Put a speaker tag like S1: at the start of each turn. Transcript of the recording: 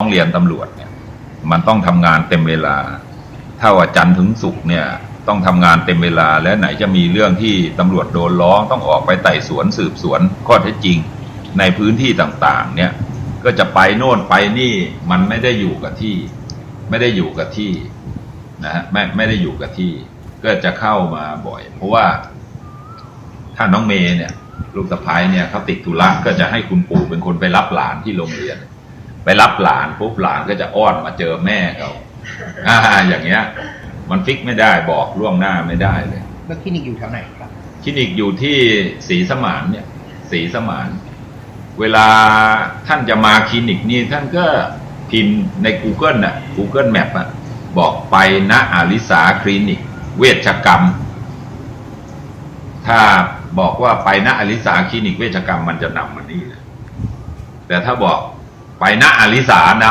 S1: ร้องเรียนตำรวจเนี่ยมันต้องทำงานเต็มเวลา ถ้าว่าจันทร์ถึงศุกร์เนี่ยต้องทำงานเต็มเวลาและไหนจะมีเรื่องที่ตำรวจโดนร้องต้องออกไปไต่สวนสืบสวนข้อเท็จจริง ในพื้นที่ต่างๆเนี่ยก็จะไปโน่นไปนี่มันไม่ได้อยู่กับที่ ไม่ได้อยู่กับที่นะฮะไม่ไม่ได้อยู่กับที่ ก็จะเข้ามาบ่อย เพราะว่า ถ้าน้องเมย์เนี่ยลูกสะพ้ายเนี่ยเขาติดธุระก็จะให้คุณปู่เป็นคนไปรับหลานที่โรงเรียน ไปรับหลานปุ๊บหลานก็จะอ้อนมาเจอแม่เขาอ่าอย่างเงี้ย มันฟิกไม่ได้บอกล่วงหน้าไม่ได้เลย
S2: แล้วคลินิกอยู่แถวไหนครับ
S1: คลินิกอยู่ที่ศรีสมานเนี่ยศรีสมาน เวลาท่านจะมาคลินิกนี่ท่านก็พิมพ์ใน Google น่ะ Google Map อะบอกไปณอาริสาคลินิก เวชกรรม ถ้าบอกว่าไปณอาริสาคลินิกเวชกรรมมันจะนำมานี่เลยแต่ถ้าบอก ไปณอาริสานะ